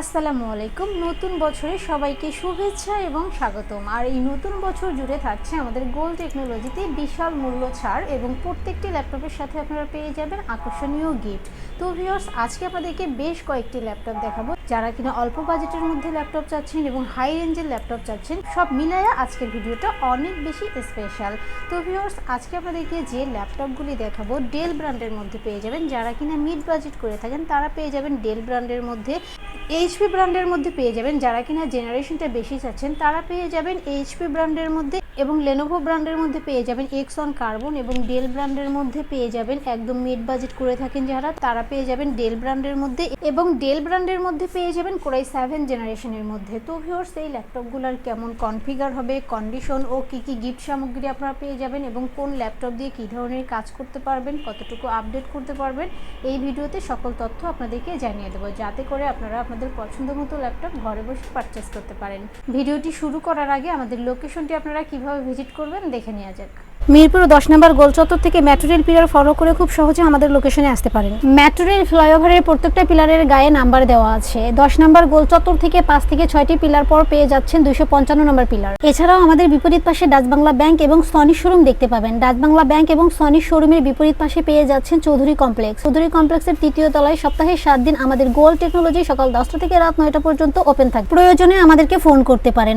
আসসালামু আলাইকুম। নতুন বছরে সবাইকে শুভেচ্ছা এবং স্বাগতম। আর এই নতুন বছর জুড়ে থাকছে আমাদের গোল টেকনোলজিতে বিশাল মূল্য ছাড় এবং প্রত্যেকটি ল্যাপটপের সাথে আপনারা পেয়ে যাবেন আকর্ষণীয় গিফট। তো ভিউয়ার্স আজকে আপনাদেরকে বেশ কয়েকটি ল্যাপটপ দেখাবো। যারা কিনা অল্প বাজেটের মধ্যে ল্যাপটপ চাচ্ছেন এবং হাই রেঞ্জের ল্যাপটপ চাচ্ছেন, সব মিলায়া আজকের ভিডিওটা অনেক বেশি স্পেশাল তো ভিউয়ার্স আজকে আপনাদেরকে যে ল্যাপটপগুলি দেখাবো ডেল ব্র্যান্ডের মধ্যে পেয়ে যাবেন। যারা কিনা মিড বাজেট করে থাকেন, তারা পেয়ে যাবেন ডেল ব্র্যান্ডের মধ্যে এইচপি ব্র্যান্ডের মধ্যে পেয়ে যাবেন। যারা কিনা জেনারেশনটা বেশি চাচ্ছেন, তারা পেয়ে যাবেন এইচপি ব্র্যান্ডের মধ্যে এবং লেনোভো ব্র্যান্ডের মধ্যে পেয়ে যাবেন এক্স অন কার্বন এবং ডেল ব্র্যান্ডের মধ্যে পেয়ে যাবেন একদম মিড বাজেট করে থাকেন যারা, তারা পেয়ে যাবেন ডেল ব্র্যান্ডের মধ্যে এবং ডেল ব্র্যান্ডের মধ্যে পেয়ে যাবেন কোরাই সেভেন জেনারেশনের মধ্যে। তো ভিওর্স এই ল্যাপটপগুলোর কেমন কনফিগার হবে কন্ডিশন ও কি কি গিফট সামগ্রী আপনারা পেয়ে যাবেন এবং কোন ল্যাপটপ দিয়ে কী ধরনের কাজ করতে পারবেন, কতটুকু আপডেট করতে পারবেন, এই ভিডিওতে সকল তথ্য আপনাদেরকে জানিয়ে দেবো। যাতে করে আপনারা আপনাদের পছন্দ মতো ল্যাপটপ ঘরে বসে পারচেস করতে পারেন। ভিডিওটি শুরু করার আগে আমাদের লোকেশনটি আপনারা কীভাবে ভিজিট করবেন, দেখে নেওয়া যাক। মিরপুর দশ নম্বর গোলচত্বর থেকে মেট্রো রেল পিলার ফলো করে খুব সহজে আমাদের লোকেশনে আসতে পারেন। মেট্রো ফ্লাইওভারের প্রত্যেকটা পিলারের গায়ে নাম্বার দেওয়া আছে। দশ নম্বর গোলচত্বর থেকে পাঁচ থেকে ছয়টি পিলার পর পেয়ে যাচ্ছেন দুইশো পঞ্চান্ন নম্বর পিলার এছাড়াও আমাদের বিপরীত পাশে ডাচ বাংলা ব্যাংক এবং সনি শোরুম দেখতে পাবেন। ডাচ বাংলা ব্যাংক এবং সনি শোরুমের বিপরীত পাশে পেয়ে যাচ্ছেন চৌধুরী কমপ্লেক্স চৌধুরী কমপ্লেক্সের তৃতীয় তলায় সপ্তাহে সাত দিন আমাদের গোল টেকনোলজি সকাল দশটা থেকে রাত নয়টা পর্যন্ত ওপেন থাকে প্রয়োজনে আমাদেরকে ফোন করতে পারেন।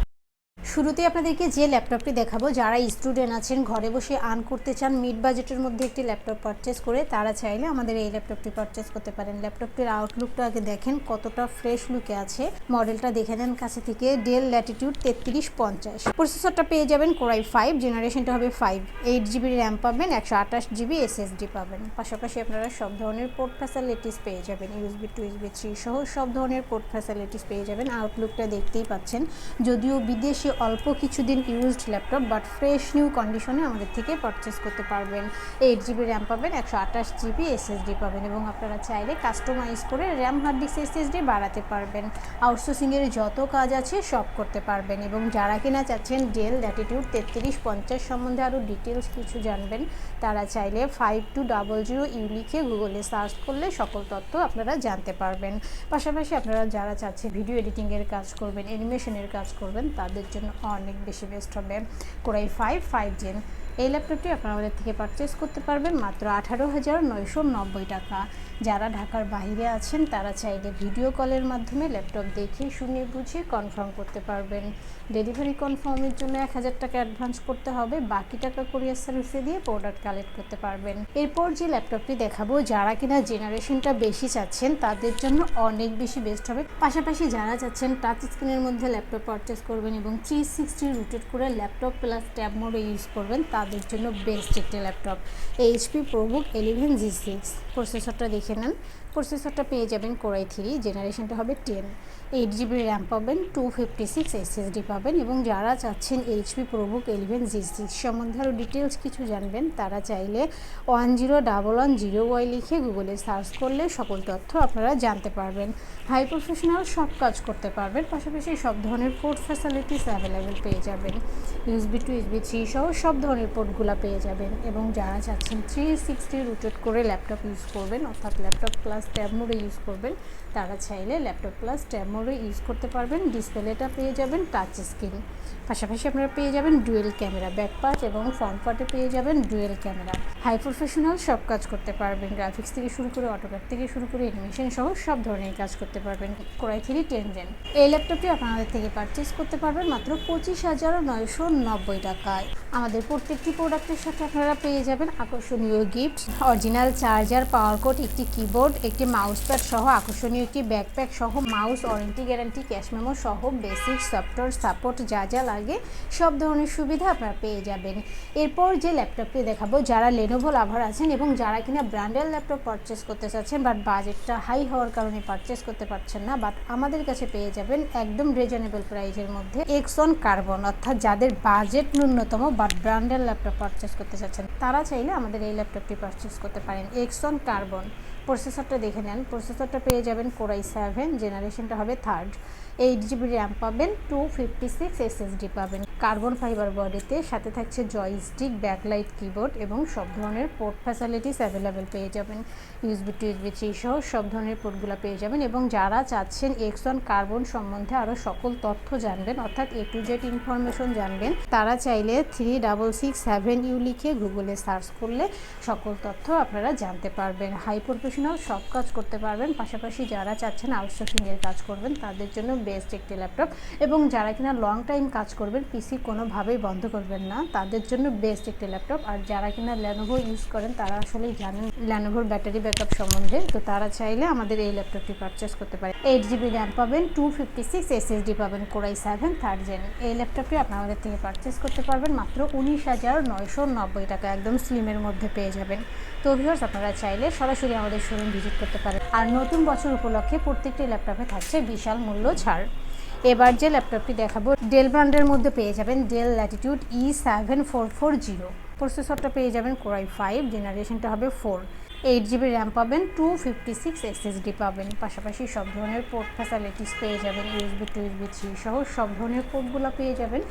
শুরুতে আপনাদেরকে যে ল্যাপটপটি দেখাবো, যারা স্টুডেন্ট আছেন, ঘরে বসে আর্ন করতে চান মিড বাজেটের মধ্যে একটি ল্যাপটপ পারচেস করে, তারা চাইলে আমাদের এই ল্যাপটপটি পারচেস করতে পারেন। ল্যাপটপটির আউটলুকটা আগে দেখেন, কতটা ফ্রেশ লুকে আছে। মডেলটা দেখে নেন কাছে থেকে ডেল ল্যাটিটিউড তেত্রিশ পঞ্চাশ। প্রসেসরটা পেয়ে যাবেন কোরাই ফাইভ জেনারেশনটা হবে ফাইভ এইট জিবি র্যাম পাবেন, একশো আঠাশ জিবি এসএসডি পাবেন। পাশাপাশি আপনারা সব ধরনের পোর্ট ফ্যাসিলিটিস পেয়ে যাবেন। ইউএসবি টু ইউএসবি থ্রি সহ সব ধরনের পোর্ট ফ্যাসিলিটিস পেয়ে যাবেন। আউটলুকটা দেখতেই পাচ্ছেন। যদিও বিদেশি অল্প কিছুদিন used laptop but fresh new কন্ডিশনে আমাদের থেকে পারচেস করতে পারবেন। এইট জিবি র্যাম পাবেন, একশো আঠাশ জিবি এসএসডি পাবেন এবং আপনারা চাইলে কাস্টমাইজ করে র্যাম হার্ড ডিস্ক এসএসডি বাড়াতে পারবেন। আউটসোর্সিংয়ের যত কাজ আছে সব করতে পারবেন এবং যারা কিনা চাচ্ছেন ডেল ল্যাটিটিউড তেত্রিশ, পঞ্চাশ সম্বন্ধে আরও ডিটেলস কিছু জানবেন, তারা চাইলে five two double zero U লিখে গুগলে সার্চ করলে সকল তথ্য আপনারা জানতে পারবেন। পাশাপাশি আপনারা যারা চাচ্ছে ভিডিও এডিটিংয়ের কাজ করবেন অ্যানিমেশনের কাজ করবেন, তাদের জন্য অনেক বেশি বেস্ট হবে। কোরাই ফাইভ ফাইভ জেন এই ল্যাপটপটি আপনারা আমাদের থেকে পারচেস করতে পারবেন মাত্র আঠারো হাজার নয়শো নব্বই টাকা। যারা ঢাকার বাইরে আছেন, তারা চাইলে ভিডিও কলের মাধ্যমে ল্যাপটপ দেখে, শুনে, বুঝে কনফার্ম করতে পারবেন। ডেলিভারি কনফার্মের জন্য এক হাজার টাকা অ্যাডভান্স করতে হবে। বাকি টাকা কুরিয়ার সার্ভিসে দিয়ে প্রোডাক্ট কালেক্ট করতে পারবেন। এরপর যে ল্যাপটপটি দেখাবো, যারা কিনা জেনারেশনটা বেশি চাচ্ছেন, তাদের জন্য অনেক বেশি বেস্ট হবে। পাশাপাশি যারা চাচ্ছেন টাচ স্ক্রিনের মধ্যে ল্যাপটপ পারচেস করবেন এবং থ্রি সিক্সটি রুটেড করে ল্যাপটপ প্লাস ট্যাব মোডে ইউজ করবেন, তাদের জন্য বেস্ট একটি laptop HP ProBook eleven G six প্রসেসরটা দেখে নেন। প্রসেসরটা পেয়ে যাবেন কোরাই থ্রি জেনারেশনটা হবে টেন এইট জিবি র্যাম পাবেন টু ফিফটি সিক্স এসএসডি পাবেন এবং যারা চাচ্ছেন HP ProBook eleven G six সম্বন্ধে আরও ডিটেলস কিছু জানবেন, তারা চাইলে one zero double one zero Y লিখে গুগলে সার্চ করলে সকল তথ্য আপনারা জানতে পারবেন। হাই প্রফেশনাল সব কাজ করতে পারবেন, পাশাপাশি সব ধরনের পোর্ট ফ্যাসিলিটিস অ্যাভেলেবেল পেয়ে যাবেন। ইউসবি টু ইউসবি থ্রি সহ সব ধরনের পোর্টগুলো পেয়ে যাবেন এবং যারা চাচ্ছেন থ্রি সিক্সটি রুটেড করে ল্যাপটপ ইউজ করবেন, অর্থাৎ ল্যাপটপ প্লাস ট্যাব মোডে ইউজ করবেন, তারা চাইলে ল্যাপটপ প্লাস ট্যাব মোডে ইউজ করতে পারবেন ডিসপ্লেটা পেয়ে যাবেন টাচ স্ক্রিন পাশাপাশি আপনারা পেয়ে যাবেন ডুয়েল ক্যামেরা ব্যাক পার্ট এবং ফ্রন্ট পার্টে পেয়ে যাবেন ডুয়েল ক্যামেরা হাই প্রফেশনাল সব কাজ করতে পারবেন গ্রাফিক্স থেকে শুরু করে অটোক্যাট থেকে শুরু করে অ্যানিমেশন সহ সব ধরনের কাজ করতে পারবেন কোরাই থ্রি টেন এই ল্যাপটপটি আপনাদের থেকে পারচেস করতে পারবেন মাত্র পঁচিশ হাজার নয়শো নব্বই টাকায়। আমাদের প্রত্যেকটি প্রোডাক্টের সাথে আপনারা পেয়ে যাবেন আকর্ষণীয় gift original charger power cord, একটি কিবোর্ড, একটি মাউস প্যাড সহ আকর্ষণীয় একটি ব্যাকপ্যাক সহ mouse, warranty guarantee, cash memo সহ বেসিক সফটওয়্যার সাপোর্ট, যা যা লাগে সব ধরনের সুবিধা আপনারা পেয়ে যাবেন। এরপর যে ল্যাপটপটি দেখাবো, যারা লেনোভো লাভার আছেন এবং যারা কিনা ব্র্যান্ডের ল্যাপটপ পারচেস করতে চাচ্ছেন বাট বাজেটটা হাই হওয়ার কারণে পারচেস করতে পারছেন না বাট আমাদের কাছে পেয়ে যাবেন একদম রিজনেবল প্রাইসের মধ্যে এক্সন কার্বন অর্থাৎ যাদের বাজেট ন্যূনতম বাট ব্র্যান্ডের ল্যাপটপ পারচেস করতে চাচ্ছেন, তারা চাইলে আমাদের এই ল্যাপটপটি পারচেস করতে পারেন। Exon carbon. প্রসেসরটা দেখে নেন। প্রসেসরটা পেয়ে যাবেন কোরাই সেভেন জেনারেশনটা হবে থার্ড এইট জিবি র্যাম পাবেন টু ফিফটি সিক্স এসএসডি পাবেন। কার্বন ফাইবার বডিতে, সাথে থাকছে জয়স্টিক ব্যাকলাইট কিবোর্ড এবং সব ধরনের পোর্ট ফ্যাসিলিটিস অ্যাভেলেবেল পেয়ে যাবেন। ইউএসবি টু ইউএসবি থ্রি সহ সব ধরনের পোর্টগুলো পেয়ে যাবেন এবং যারা চাচ্ছেন এক্স ওয়ান কার্বন সম্বন্ধে আরও সকল তথ্য জানবেন, অর্থাৎ এ টু জেড ইনফরমেশন জানবেন, তারা চাইলে three double six seven U লিখে গুগলে সার্চ করলে সকল তথ্য আপনারা জানতে পারবেন। হাই প্রফেশনাল সব কাজ করতে পারবেন, পাশাপাশি যারা চাচ্ছেন আউটসোর্সিংয়ের কাজ করবেন, তাদের জন্য বেস্ট একটি ল্যাপটপ এবং যারা কিনা লং টাইম কাজ করবেন পিসি কোনোভাবেই বন্ধ করবেন না। তাদের জন্য বেস্ট একটি ল্যাপটপ আর যারা কিনা ল্যানোভো ইউজ করেন, তারা আসলেই জানেন ল্যানোভোর ব্যাটারি ব্যাকআপ সম্বন্ধে। তো তারা চাইলে আমাদের এই ল্যাপটপটি পারচেস করতে পারে এইট জিবি র্যাম পাবেন টু ফিফটি সিক্স এসএসডি পাবেন core i seven third gen এই ল্যাপটপটি আপনি আমাদের থেকে পারচেস করতে পারবেন মাত্র উনিশ হাজার নয়শো নব্বই টাকা। একদম স্লিমের মধ্যে পেয়ে যাবেন। তো ভিউয়ার্স আপনারা চাইলে সরাসরি আমাদের শোরুম ভিজিট করতে পারেন। আর নতুন বছর উপলক্ষে প্রত্যেকটি ল্যাপটপে থাকছে বিশাল মূল্য ছাড়। এবার যে ল্যাপটপটি দেখাবো ডেল ব্র্যান্ডের মধ্যে পেয়ে যাবেন Dell Latitude E seven four four zero প্রসেসরটা পেয়ে যাবেন কোরাই ফাইভ জেনারেশনটা হবে ফোর এইট জিবি র্যাম পাবেন টু ফিফটি সিক্স এসএসডি পাবেন। পাশাপাশি সব ধরনের পোর্ট ফ্যাসিলিটিস পেয়ে যাবেন ইউএসবি টু ইউএসবি থ্রি সহ সব ধরনের পোর্টগুলো পেয়ে যাবেন।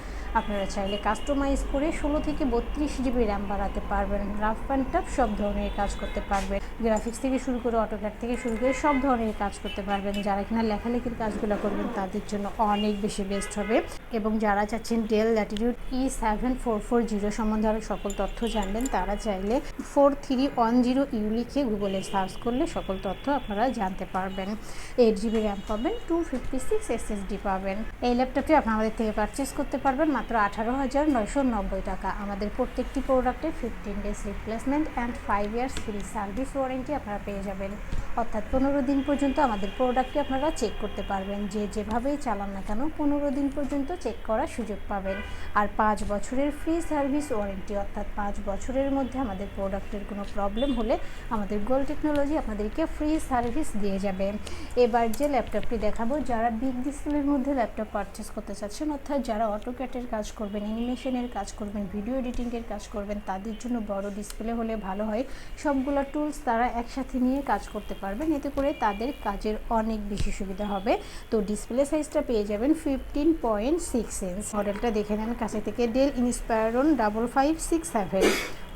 আপনারা চাইলে কাস্টমাইজ করে ষোলো থেকে বত্রিশ জিবি র্যাম বাড়াতে পারবেন। রাফ অ্যান্ড টাফ সব ধরনের কাজ করতে পারবেন। গ্রাফিক্স থেকে শুরু করে অটোক্যাট থেকে শুরু করে সব ধরনের কাজ করতে পারবেন। যারা কিনা লেখালেখির কাজগুলো করবেন, তাদের জন্য অনেক বেশি বেস্ট হবে। এবং যারা চাচ্ছেন Dell Latitude E seven four four zero সম্বন্ধে আরও সকল তথ্য জানবেন, তারা চাইলে four three one zero U লিখে গুগলে সার্চ করলে সকল তথ্য আপনারা জানতে পারবেন। এইট জিবি র্যাম পাবেন টু ফিফটি সিক্স এসএসডি পাবেন। এই ল্যাপটপটি আপনি আমাদের থেকে পারচেস করতে পারবেন মাত্র আঠারো হাজার নয়শো নব্বই টাকা। আমাদের প্রত্যেকটি প্রোডাক্টে fifteen days replacement and five years free service warranty আপনারা পেয়ে যাবেন। অর্থাৎ পনেরো দিন পর্যন্ত আমাদের প্রোডাক্টটি আপনারা চেক করতে পারবেন। যে যেভাবেই চালান না কেন পনেরো দিন পর্যন্ত চেক করার সুযোগ পাবেন। আর পাঁচ বছরের ফ্রি সার্ভিস ওয়ারেন্টি অর্থাৎ পাঁচ বছরের মধ্যে আমাদের প্রোডাক্টের কোনো প্রবলেম হলে আমাদের গোল টেকনোলজি আপনাদেরকে ফ্রি সার্ভিস দিয়ে যাবে। এবার যে ল্যাপটপটি দেখাবো, যারা বিগ ডিসপ্লের মধ্যে ল্যাপটপ পারচেস করতে চাচ্ছেন, অর্থাৎ যারা অটোক্যাটের কাজ করবেন অ্যানিমেশনের কাজ করবেন ভিডিও এডিটিংয়ের কাজ করবেন, তাদের জন্য বড় ডিসপ্লে হলে ভালো হয়। সবগুলো টুলস তারা একসাথে নিয়ে কাজ করতে পারবেন, এতে করে তাদের কাজের অনেক বেশি সুবিধা হবে। তো ডিসপ্লে সাইজটা পেয়ে যাবেন ফিফটিন পয়েন্ট সিক্স ইঞ্চ মডেলটা দেখে নেন, কাছে থেকে Dell Inspiron double five six seven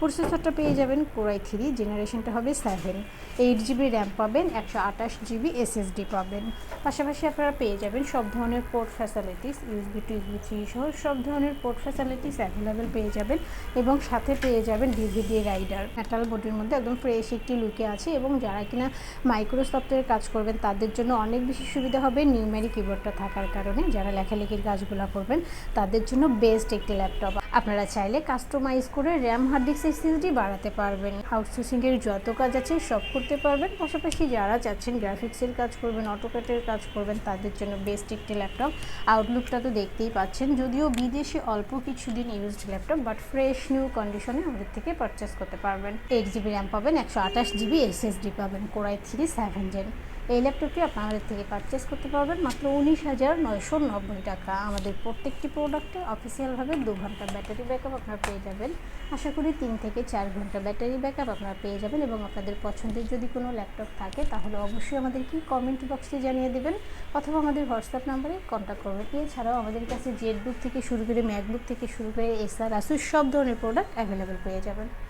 প্রসেসরটা পেয়ে যাবেন কোরাই থ্রি জেনারেশনটা হবে সেভেন এইট জিবি র্যাম পাবেন, একশো আঠাশ জিবি এসএসডি পাবেন। পাশাপাশি আপনারা পেয়ে যাবেন সব ধরনের port facilities USB two USB three সহ সব ধরনের পোর্ট ফ্যাসিলিটিস অ্যাভেলেবেল পেয়ে যাবেন এবং সাথে পেয়ে যাবেন ডিভিডি রাইডার মেটাল বডির মধ্যে একদম ফ্রেশ একটি লুকে আছে এবং যারা কিনা মাইক্রোসফটের কাজ করবেন, তাদের জন্য অনেক বেশি সুবিধা হবে নিউমেরি কিবোর্ডটা থাকার কারণে। যারা লেখালেখির কাজগুলো করবেন, তাদের জন্য বেস্ট একটি ল্যাপটপ আপনারা চাইলে কাস্টমাইজ করে র্যাম হার্ড ডিস্ক এসএসডি বাড়াতে পারবেন। আউটসোর্সিংয়ের যত কাজ আছে সব করতে পারবেন। পাশাপাশি যারা চাচ্ছেন গ্রাফিক্সের কাজ করবেন অটোক্যাটের কাজ করবেন, তাদের জন্য বেস্ট একটি ল্যাপটপ আউটলুকটা তো দেখতেই পাচ্ছেন। যদিও বিদেশে অল্প কিছুদিন used laptop but fresh new কন্ডিশনে আমাদের থেকে পারচেস করতে পারবেন। এইট জিবি র্যাম পাবেন, একশো আঠাশ জিবি এসএসডি পাবেন core i three seven gen এই ল্যাপটপটি আপনি আমাদের থেকে পারচেস করতে পারবেন মাত্র উনিশ হাজার নয়শো নব্বই টাকা। আমাদের প্রত্যেকটি প্রোডাক্টে অফিসিয়ালভাবে দু ঘণ্টা ব্যাটারি ব্যাকআপ আপনারা পেয়ে যাবেন। আশা করি তিন থেকে চার ঘণ্টা ব্যাটারি ব্যাকআপ আপনারা পেয়ে যাবেন এবং আপনাদের পছন্দের যদি কোনো ল্যাপটপ থাকে, তাহলে অবশ্যই আমাদেরকে কমেন্ট বক্সে জানিয়ে দেবেন অথবা আমাদের হোয়াটসঅ্যাপ নাম্বারে কন্ট্যাক্ট করবেন। এছাড়াও আমাদের কাছে জেড বুক থেকে শুরু করে ম্যাকবুক থেকে শুরু করে এসআর আসুস সব ধরনের প্রোডাক্ট অ্যাভেলেবেল পেয়ে যাবেন।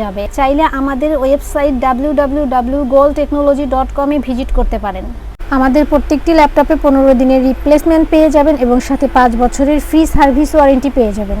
যাবে। চাইলে আমাদের website W W W Goal Technology dot visit করতে পারেন। আমাদের প্রত্যেকটি ল্যাপটপে পনেরো দিনের রিপ্লেসমেন্ট পেয়ে যাবেন এবং সাথে পাঁচ বছরের ফ্রি সার্ভিস ওয়ারেন্টি পেয়ে যাবেন।